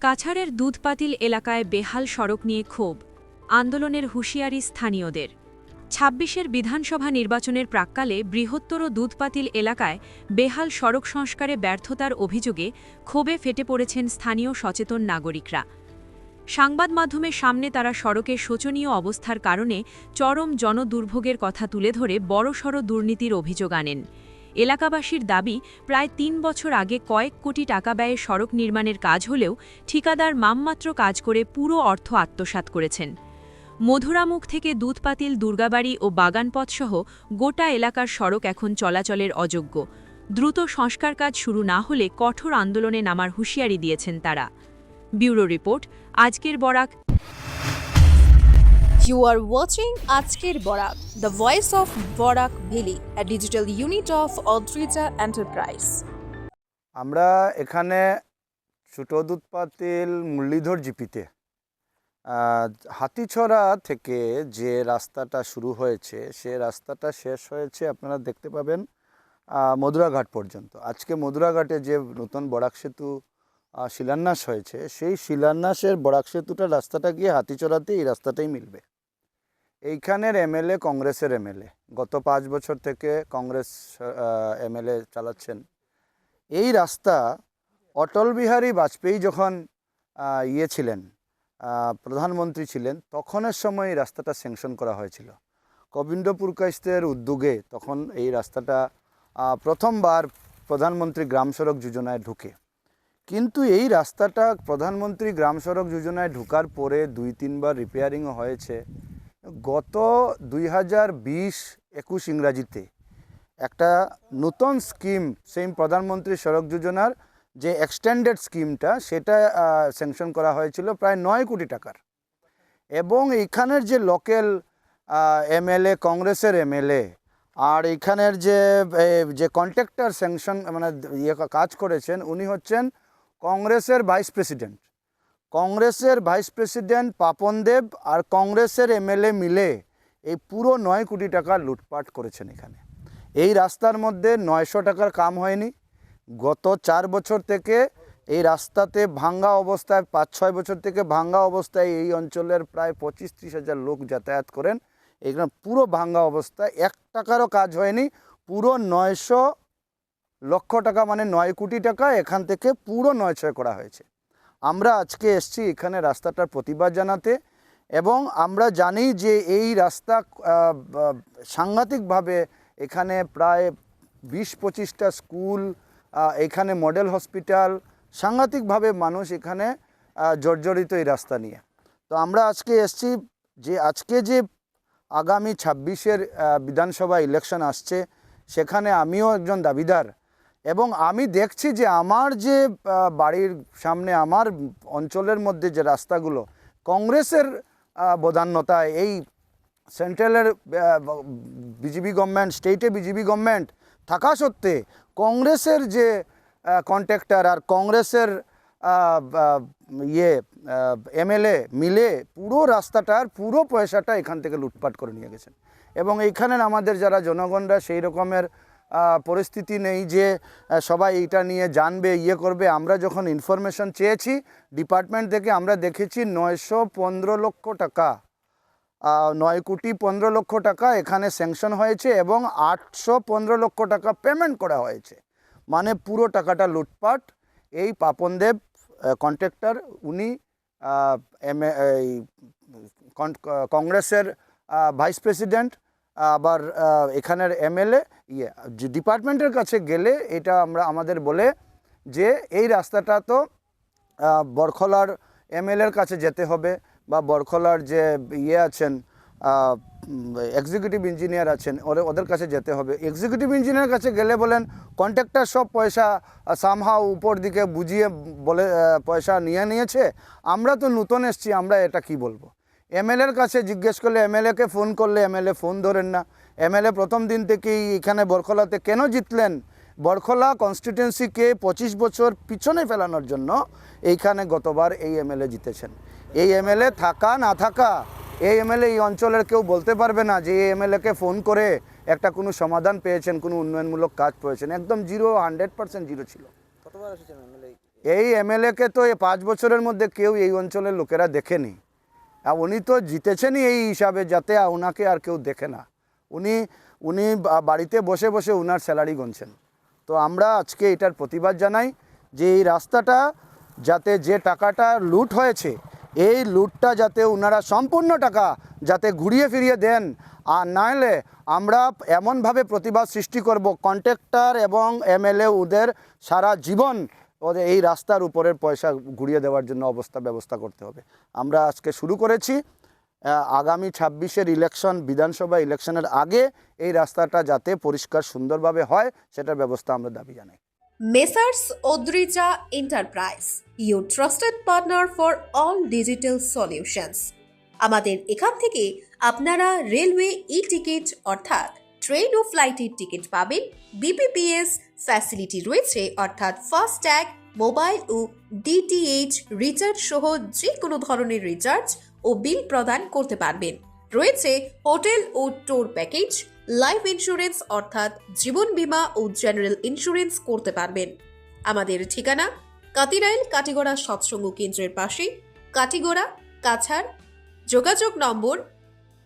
কাছাড়ের দুধপাতিল এলাকায় বেহাল সড়ক নিয়ে ক্ষোভ, আন্দোলনের হুঁশিয়ারি স্থানীয়দের। ছাব্বিশের বিধানসভা নির্বাচনের প্রাক্কালে বৃহত্তর দুধপাতিল এলাকায় বেহাল সড়ক সংস্কারে ব্যর্থতার অভিযোগে ক্ষোভে ফেটে পড়েছেন স্থানীয় সচেতন নাগরিকরা। সংবাদ মাধ্যমের সামনে তারা সড়কের শোচনীয় অবস্থার কারণে চরম জনদুর্ভোগের কথা তুলে ধরে বড়সড় দুর্নীতির অভিযোগ আনেন। এলাকাবাসীর দাবি, প্রায় তিন বছর আগে কয়েক কোটি টাকা ব্যয়ে সড়ক নির্মাণের কাজ হলেও ঠিকাদার মামমাত্র কাজ করে পুরো অর্থ আত্মসাৎ করেছেন। মধুরামুখ থেকে দুধপাতিল, দুর্গাবাড়ি ও বাগানপথসহ গোটা এলাকার সড়ক এখন চলাচলের অযোগ্য। দ্রুত সংস্কার কাজ শুরু না হলে কঠোর আন্দোলনে নামার হুঁশিয়ারি দিয়েছেন তারা। ব্যুরো রিপোর্ট, আজকের Barak. You are watching Ajker Borak, the voice of Borak Valley, a digital unit of Odrija Enterprise. আমরা এখানে ছোট দুধপাতিল মুরলীধর জিপিতে হাতিছড়া থেকে যে রাস্তাটা শুরু হয়েছে সে রাস্তাটা শেষ হয়েছে আপনারা দেখতে পাবেন মধুরাঘাট পর্যন্ত আজকে মধুরাঘাটে যে নতুন বরাক সেতু শিলান্যাস হয়েছে সেই শিলান্যাসের বরাক সেতুটার রাস্তাটা গিয়ে হাতিছড়াতে এই রাস্তাটাই মিলবে এইখানের এমএলএ কংগ্রেসের এমএলএ। গত পাঁচ বছর থেকে কংগ্রেস এমএলএ চালাচ্ছেন। এই রাস্তা অটল বিহারী বাজপেয়ী যখন ইয়ে ছিলেন প্রধানমন্ত্রী ছিলেন, তখনের সময় এই রাস্তাটা স্যাংশন করা হয়েছিল। কবিন্দ্রপুর কাইস্তের উদ্যোগে তখন এই রাস্তাটা প্রথমবার প্রধানমন্ত্রী গ্রাম সড়ক যোজনায় ঢুকে। কিন্তু এই রাস্তাটা প্রধানমন্ত্রী গ্রাম সড়ক যোজনায় ঢুকার পরে দুই তিনবার রিপেয়ারিংও হয়েছে। গত দুই হাজার বিশ একুশ ইংরাজিতে একটা নতুন স্কিম, সেই প্রধানমন্ত্রী সড়ক যোজনার যে এক্সটেন্ডেড স্কিমটা সেটা স্যাংশন করা হয়েছিল প্রায় নয় কোটি টাকার। এবং এইখানের যে লোকাল এমএলএ, কংগ্রেসের এমএলএ, আর এইখানের যে যে কন্ট্রাক্টর স্যাংশন মানে ইয়ে কাজ করেছেন, উনি হচ্ছেন কংগ্রেসের ভাইস প্রেসিডেন্ট কংগ্রেসের ভাইস প্রেসিডেন্ট পাপন দেব আর কংগ্রেসের এমএলএ মিলে এই পুরো নয় কোটি টাকা লুটপাট করেছেন এখানে। এই রাস্তার মধ্যে নয়শো টাকার কাম হয়নি। গত চার বছর থেকে এই রাস্তাতে ভাঙ্গা অবস্থায়, পাঁচ ছয় বছর থেকে ভাঙ্গা অবস্থায় এই অঞ্চলের প্রায় পঁচিশ ত্রিশ হাজার লোক যাতায়াত করেন। এখানে পুরো ভাঙ্গা অবস্থায় এক টাকারও কাজ হয়নি। পুরো নয়শো লক্ষ টাকা মানে নয় কোটি টাকা এখান থেকে পুরো নয় ছয় করা হয়েছে। আমরা আজকে এসছি এখানে রাস্তাটার প্রতিবাদ জানাতে এবং আমরা জানি যে এই রাস্তা সাংঘাতিকভাবে এখানে প্রায় বিশ পঁচিশটা স্কুল এখানে মডেল হসপিটাল, সাংঘাতিকভাবে মানুষ এখানে জর্জরিত এই রাস্তা নিয়ে। তো আমরা আজকে এসছি যে আজকে যে আগামী ছাব্বিশের বিধানসভা ইলেকশন আসছে, সেখানে আমিও একজন দাবিদার। এবং আমি দেখছি যে আমার যে বাড়ির সামনে আমার অঞ্চলের মধ্যে যে রাস্তাগুলো কংগ্রেসের আহ, বদান্যতায় এই সেন্ট্রালের বিজেপি গভর্নমেন্ট স্টেটে বিজেপি গভর্নমেন্ট থাকা সত্ত্বে কংগ্রেসের যে কন্ট্রাক্টর আর কংগ্রেসের ইয়ে এমএলএ মিলে পুরো রাস্তাটার পুরো পয়সাটা এখান থেকে লুটপাট করে নিয়ে গেছেন। এবং এইখানের আমাদের যারা জনগণরা সেই রকমের পরিস্থিতি নেই যে সবাই এইটা নিয়ে জানবে ইয়ে করবে। আমরা যখন ইনফরমেশন চেয়েছি ডিপার্টমেন্ট থেকে আমরা দেখেছি নয়শো পনেরো লক্ষ টাকা নয় কোটি পনেরো লক্ষ টাকা এখানে স্যাংশন হয়েছে এবং আটশো পনেরো লক্ষ টাকা পেমেন্ট করা হয়েছে। মানে পুরো টাকাটা লুটপাট। এই পাপনদেব কন্ট্রাক্টর উনি এম, এই কংগ্রেসের ভাইস প্রেসিডেন্ট আবার এখানের এমএলএ ইয়ে ডিপার্টমেন্টের কাছে গেলে এটা আমরা, আমাদের বলে যে এই রাস্তাটা তো বরখলার এমএলএর কাছে যেতে হবে বা বরখলার যে ইয়ে আছেন এক্সিকিউটিভ ইঞ্জিনিয়ার আছেন, ওরে, ওদের কাছে যেতে হবে। এক্সিকিউটিভ ইঞ্জিনিয়ার কাছে গেলে বলেন কন্ট্রাক্টর সব পয়সা সামহাও উপর দিকে বুঝিয়ে বলে পয়সা নিয়ে নিয়েছে। আমরা তো নতুন এসছি, আমরা এটা কি বলব? এমএলএর কাছে জিজ্ঞেস করলে এমএলএকে ফোন করলে এমএলএ ফোন ধরেন না এমএলএ প্রথম দিন থেকেই এখানে বরখলাতে কেন জিতলেন বরখলা কনস্টিটিউন্সিকে পঁচিশ বছর পিছনে ফেলানোর জন্য এইখানে গতবার এই এমএলএ জিতেছেন এই এমএলএ থাকা না থাকা এই এমএলএ এই অঞ্চলের কেউ বলতে পারবে না যে এই এমএলএকে ফোন করে একটা কোনো সমাধান পেয়েছেন কোনো উন্নয়নমূলক কাজ পেয়েছেন একদম জিরো হান্ড্রেড পার্সেন্ট জিরো ছিল কতবার এসেছেন এমএলএ এই এমএলএকে তো এই পাঁচ বছরের মধ্যে কেউ এই অঞ্চলের লোকেরা দেখেনি উনি তো জিতেছেনই এই হিসাবে যাতে ওনাকে আর কেউ দেখে না। উনি উনি বাড়িতে বসে বসে উনার স্যালারি গুনছেন। তো আমরা আজকে এটার প্রতিবাদ জানাই যে এই রাস্তাটা যাতে যে টাকাটা লুট হয়েছে, এই লুটটা যাতে ওনারা সম্পূর্ণ টাকা যাতে ঘুরিয়ে ফিরিয়ে দেন। আর নাহলে আমরা এমনভাবে প্রতিবাদ সৃষ্টি করব, কন্ট্রাক্টর এবং এমএলএ ওদের সারা জীবন ওদের এই রাস্তার উপরের পয়সা ঘুরিয়ে দেওয়ার জন্য অবস্থা ব্যবস্থা করতে হবে। আমরা আজকে শুরু করেছি আগামী ছাব্বিশের ইলেকশন বিধানসভা ইলেকশনের আগে এই রাস্তাটা যাতে পরিষ্কার সুন্দরভাবে হয়, সেটার ব্যবস্থা আমরা দাবি জানাই। Messrs Odrija enterprise your trusted partner for all digital solutions আমাদের এখান থেকে আপনারা রেলওয়ে ই টিকিট অর্থাৎ ট্রেন ও ফ্লাইটের টিকিট পাবেন। বিপিপিএস ফ্যাসিলিটি রয়েছে, অর্থাৎ ফাস্ট ট্যাগ মোবাইল ও ডিটিএইচ রিচার্জ সহ যে কোনো ধরনের রিচার্জ ও বিল প্রদান করতে পারবেন। রয়েছে হোটেল ও ট্যুর প্যাকেজ লাইফ ইন্স্যুরেন্স অর্থাৎ জীবন বীমা ও জেনারেল ইন্স্যুরেন্স করতে পারবেন। আমাদের ঠিকানা কাতিরাইল, কাটিগড়া সৎসঙ্গ কেন্দ্রের পাশে, কাটিগড়া, কাছাড়। যোগাযোগ নম্বর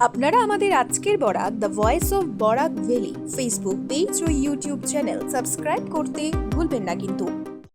আপনারা আমাদের আজকের Barak the voice of Barak valley Facebook page O YouTube channel subscribe করতে ভুলবেন না কিন্তু।